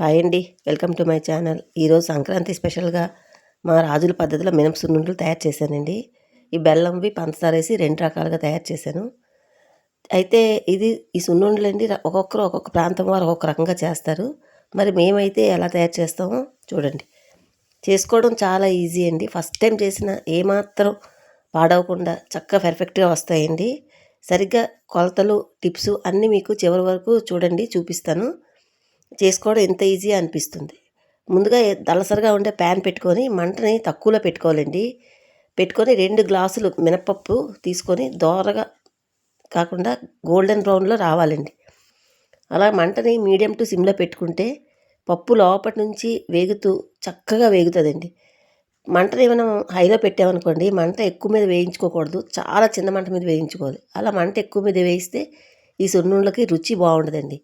Hi అండి. Welcome to my channel. ఈరోజు సంక్రాంతి స్పెషల్గా మా రాజుల పద్ధతిలో మినప సున్నుండలు తయారు చేశానండి. ఈ బెల్లంవి పంచదార వేసి రెండు రకాలుగా తయారు చేశాను. అయితే ఇది ఈ సున్నుండలు అండి ఒక్కొక్కరు ఒక్కొక్క ప్రాంతం వారు ఒక్కొక్క రకంగా చేస్తారు. మరి మేమైతే ఎలా తయారు చేస్తామో చూడండి. చేసుకోవడం చాలా ఈజీ అండి. ఫస్ట్ టైం చేసిన ఏమాత్రం పాడవకుండా చక్కగా పెర్ఫెక్ట్గా వస్తాయండి. సరిగ్గా కొలతలు టిప్స్ అన్నీ మీకు చివరి వరకు చూడండి చూపిస్తాను. చేసుకోవడం ఎంత ఈజీ అనిపిస్తుంది. ముందుగా దలసరిగా ఉండే ప్యాన్ పెట్టుకొని మంటని తక్కువలో పెట్టుకోవాలండి. పెట్టుకొని రెండు గ్లాసులు మినపప్పు తీసుకొని దోరగా కాకుండా గోల్డెన్ బ్రౌన్లో రావాలండి. అలా మంటని మీడియం టు సిమ్లో పెట్టుకుంటే పప్పు లోపటి నుంచి వేగుతూ చక్కగా వేగుతుందండి. మంటని ఏమైనా హైలో పెట్టామనుకోండి మంట ఎక్కువ మీద వేయించుకోకూడదు. చాలా చిన్న మంట మీద వేయించుకోవాలి. అలా మంట ఎక్కువ మీద వేయిస్తే ఈ సున్నుండలకి రుచి బాగుండదండి.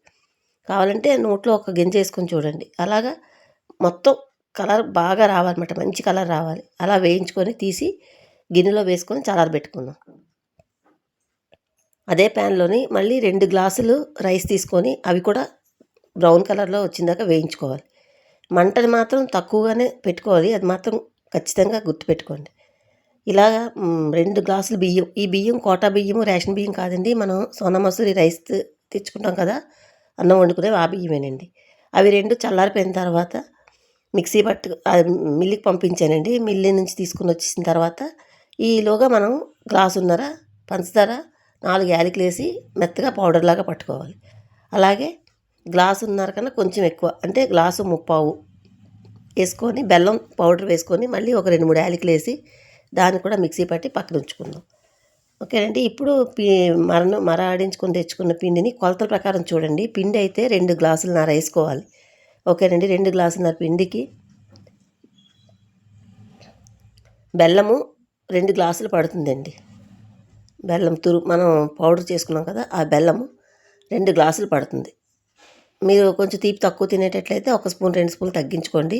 కావాలంటే నోట్లో ఒక గింజ వేసుకొని చూడండి. అలాగా మొత్తం కలర్ బాగా రావాలన్నమాట. మంచి కలర్ రావాలి. అలా వేయించుకొని తీసి గిన్నెలో వేసుకొని చల్లారబెట్టుకుందాం అదే ప్యాన్లోని మళ్ళీ రెండు గ్లాసులు రైస్ తీసుకొని అవి కూడా బ్రౌన్ కలర్లో వచ్చిందాక వేయించుకోవాలి. మంటని మాత్రం తక్కువగానే పెట్టుకోవాలి. అది మాత్రం ఖచ్చితంగా గుర్తుపెట్టుకోండి. ఇలాగా రెండు గ్లాసులు బియ్యం. ఈ బియ్యం కోటా బియ్యము రేషన్ బియ్యం కాదండి. మనం సోనా మసూరి రైస్ తెచ్చుకుంటాం కదా. అన్నం వండుకునే ఆ బియ్యమేనండి అవి రెండు చల్లారిపోయిన తర్వాత మిక్సీ పట్టు మిల్లికి పంపించానండి. మిల్లి నుంచి తీసుకుని వచ్చేసిన తర్వాత ఈలోగా మనం గ్లాసున్నర పంచదార నాలుగు యాలకులు వేసి మెత్తగా పౌడర్ లాగా పట్టుకోవాలి. అలాగే గ్లాసున్నర కన్నా కొంచెం ఎక్కువ అంటే గ్లాసు ముప్పావు వేసుకొని బెల్లం పౌడర్ వేసుకొని మళ్ళీ ఒక రెండు మూడు యాలకులు వేసి దాన్ని కూడా మిక్సీ పట్టి పక్కన ఉంచుకుందాం. ఓకేనండి. ఇప్పుడు పి మరణ మర ఆడించుకొని తెచ్చుకున్న పిండిని కొలతల ప్రకారం చూడండి. పిండి అయితే రెండు గ్లాసులు నర వేసుకోవాలి. ఓకేనండి. రెండు గ్లాసులన్నర పిండికి బెల్లము రెండు గ్లాసులు పడుతుందండి. బెల్లం తురు మనం పౌడర్ చేసుకున్నాం కదా ఆ బెల్లము రెండు గ్లాసులు పడుతుంది. మీరు కొంచెం తీపి తక్కువ తినేటట్లయితే ఒక స్పూన్ రెండు స్పూన్లు తగ్గించుకోండి.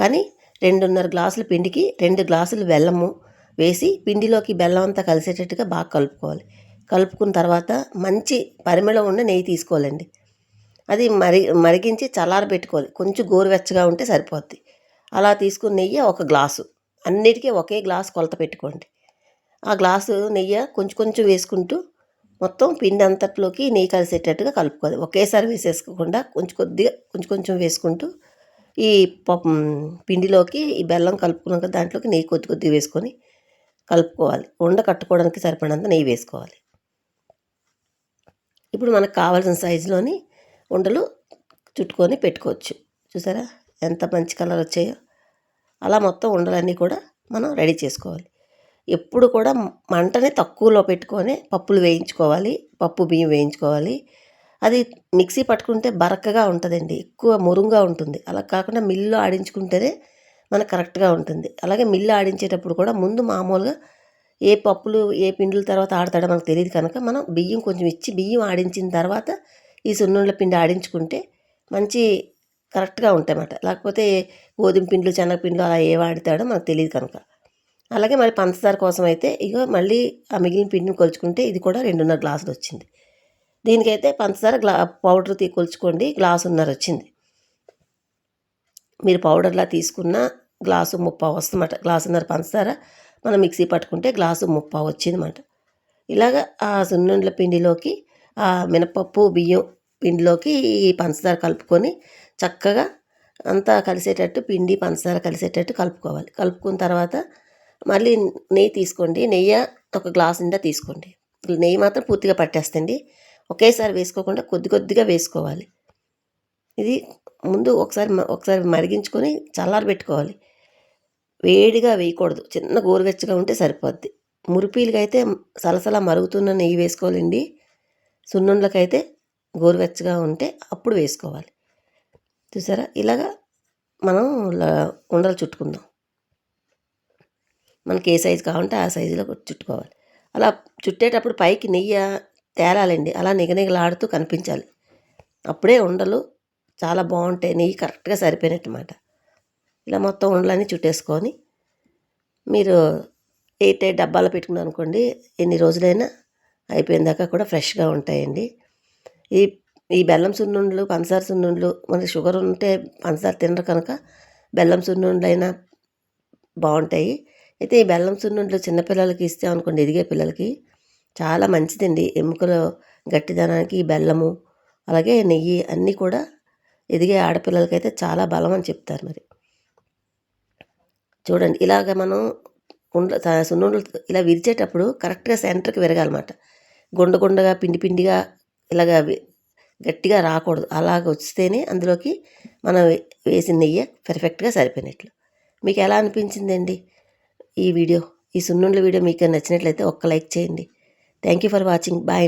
కానీ రెండున్నర గ్లాసుల పిండికి రెండు గ్లాసులు బెల్లము వేసి పిండిలోకి బెల్లం అంతా కలిసేటట్టుగా బాగా కలుపుకోవాలి. కలుపుకున్న తర్వాత మంచి పరిమళం ఉన్న నెయ్యి తీసుకోవాలండి. అది మరి మరిగించి చల్లారబెట్టుకోవాలి కొంచెం గోరువెచ్చగా ఉంటే సరిపోద్ది. అలా తీసుకున్న నెయ్యి ఒక గ్లాసు. అన్నిటికీ ఒకే గ్లాసు కొలత పెట్టుకోండి. ఆ గ్లాసు నెయ్యి కొంచెం కొంచెం వేసుకుంటూ మొత్తం పిండి అంతట్లోకి నెయ్యి కలిసేటట్టుగా కలుపుకోవాలి. ఒకేసారి వేసేసుకోకుండా కొంచెం కొద్దిగా కొంచెం కొంచెం వేసుకుంటూ ఈ పప్పు పిండిలోకి ఈ బెల్లం కలుపుకున్నాక దాంట్లోకి నెయ్యి కొద్ది కొద్దిగా వేసుకొని కలుపుకోవాలి. ఉండ కట్టుకోవడానికి సరిపడినంత నెయ్యి వేసుకోవాలి. ఇప్పుడు మనకు కావాల్సిన సైజులోని ఉండలు చుట్టుకొని పెట్టుకోవచ్చు. చూసారా? ఎంత మంచి కలర్ వచ్చాయో. అలా మొత్తం ఉండలన్నీ కూడా మనం రెడీ చేసుకోవాలి. ఎప్పుడు కూడా మంటని తక్కువలో పెట్టుకొని పప్పులు వేయించుకోవాలి. పప్పు బియ్యం వేయించుకోవాలి. అది మిక్సీ పట్టుకుంటే బరకగా ఉంటుందండి. ఎక్కువ మురుంగా ఉంటుంది. అలా కాకుండా మిల్లులో ఆడించుకుంటేనే మనకు కరెక్ట్గా ఉంటుంది. అలాగే మిల్లు ఆడించేటప్పుడు కూడా ముందు మామూలుగా ఏ పప్పులు ఏ పిండిల తర్వాత ఆడతాడో మనకు తెలియదు కనుక మనం బియ్యం కొంచెం ఇచ్చి బియ్యం ఆడించిన తర్వాత ఈ సున్నుండ్ల పిండి ఆడించుకుంటే మంచి కరెక్ట్గా ఉంటాయన్నమాట. లేకపోతే గోధుమ పిండ్లు శనగపిండిలు అలా ఏ వాడతాడో మనకు తెలియదు కనుక. అలాగే మరి పంచదార కోసం అయితే ఇగో మళ్ళీ ఆ మిగిలిన పిండిని కొలుచుకుంటే ఇది కూడా రెండున్నర గ్లాసులు వచ్చింది దీనికైతే పంచదార గ్లా పౌడర్ తీ కొలుచుకోండి గ్లాసున్నర వచ్చింది మీరు పౌడర్లా తీసుకున్న గ్లాసు ముప్పావు వస్తుందన్నమాట. గ్లాసున్నర పంచదార మనం మిక్సీ పట్టుకుంటే గ్లాసు ముప్పావు వచ్చిందన్నమాట. ఇలాగ ఆ సున్నుండ్ల పిండిలోకి ఆ మినపప్పు బియ్యం పిండిలోకి ఈ పంచదార కలుపుకొని చక్కగా అంతా కలిసేటట్టు పిండి పంచదార కలిసేటట్టు కలుపుకోవాలి. కలుపుకున్న తర్వాత మళ్ళీ నెయ్యి తీసుకోండి. నెయ్యి ఒక గ్లాస్ నిండా తీసుకోండి. నెయ్యి మాత్రం పూర్తిగా పట్టేస్తండి. ఒకేసారి వేసుకోకుండా కొద్ది కొద్దిగా వేసుకోవాలి. ఇది ముందు ఒకసారి ఒకసారి మరిగించుకొని చల్లారబెట్టుకోవాలి వేడిగా వేయకూడదు. చిన్న గోరువెచ్చగా ఉంటే సరిపోద్ది. మురిపీలకి అయితే సలసలా మరుగుతున్న నెయ్యి వేసుకోవాలండి. సున్నుండ్లకైతే గోరువెచ్చగా ఉంటే అప్పుడు వేసుకోవాలి. చూసారా? ఇలాగా మనం ఉండలు చుట్టుకుందాం. మనకి ఏ సైజు కావాలంటే ఆ సైజులో చుట్టుకోవాలి. అలా చుట్టేటప్పుడు పైకి నెయ్యి తేలాలండి. అలా నిగనిగలాడుతూ కనిపించాలి. అప్పుడే ఉండలు చాలా బాగుంటాయి. నెయ్యి కరెక్ట్గా సరిపోయినట్టు అన్నమాట ఇలా మొత్తం ఉండలన్నీ చుట్టేసుకొని మీరు ఎయిట్ ఎయిట్ డబ్బాలో పెట్టుకున్నాను అనుకోండి ఎన్ని రోజులైనా అయిపోయిన దాకా కూడా ఫ్రెష్గా ఉంటాయండి. ఈ ఈ బెల్లం సున్నుండ్లు పంచదార సున్నుండ్లు మనకి షుగర్ ఉంటే పంచదార తినరు కనుక బెల్లం సున్నుండ్లు అయినా బాగుంటాయి. అయితే ఈ బెల్లం సున్నుండ్లు చిన్నపిల్లలకి ఇస్తే అనుకోండి ఎదిగే పిల్లలకి చాలా మంచిదండి. ఎముకల గట్టిదనానికి ఈ బెల్లము అలాగే నెయ్యి అన్నీ కూడా ఎదిగే ఆడపిల్లలకైతే చాలా బలం అని చెప్తారు మరి. చూడండి ఇలాగ మనం ఉండ సున్నుండలు ఇలా విరిచేటప్పుడు కరెక్ట్గా సెంటర్కి విరగాలన్నమాట. గుండ గుండగా పిండి పిండిగా ఇలాగ గట్టిగా రాకూడదు. అలాగ వస్తేనే అందులోకి మనం వేసిన నెయ్యి పర్ఫెక్ట్గా సరిపోయినట్లు. మీకు ఎలా అనిపించిందండి ఈ వీడియో? ఈ సున్నుండల వీడియో మీకు నచ్చినట్లయితే ఒక్క లైక్ చేయండి. Thank you for watching. Bye